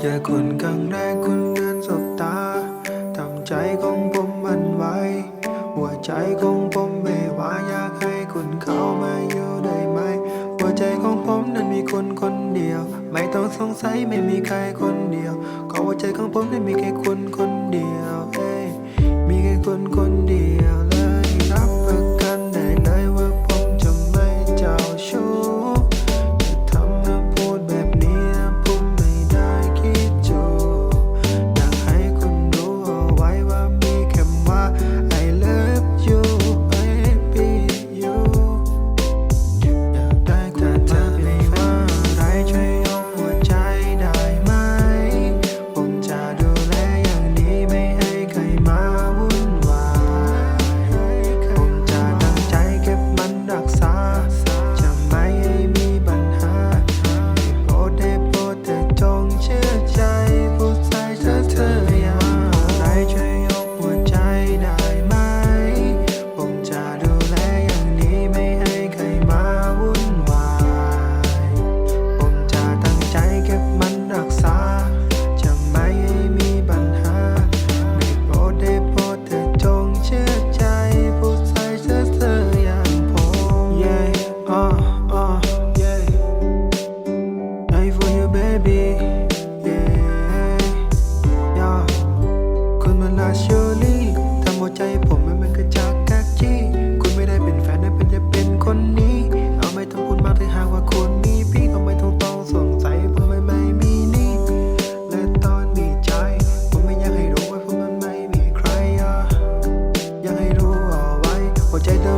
แค่คนครั้งแรกคุณเดินสบตาทำใจของผมมันไหวหัวใจของผมเบวาอยากให้คุณเข้ามาอยู่ได้ไหม หัวใจของผมนั้นมีคนคนเดียว ไม่ต้องสงสัยไม่มีใครคนเดียวก็หัวใจของผมนั้นมีแค่คนคนเดียว เอ้ยมีแค่คนคนเดียว baby yeah yeah คุณมันลาชอรี่ทำหัวใจผมให้มันกระจากกากจี้ คุณไม่ได้เป็นแฟนนะเป็นจะเป็นคนนี้ เอาไม่ต้พูดมาถ้าหาว่าคุมีพี่เอไมต้งต้งสงสัยผมไม่มีนี่ และตอนนี้ใจ ผมไม่อยากให้รู้ว่าผมมันไม่มีใครยากให้รู้เอาไว้หัวใจเธอ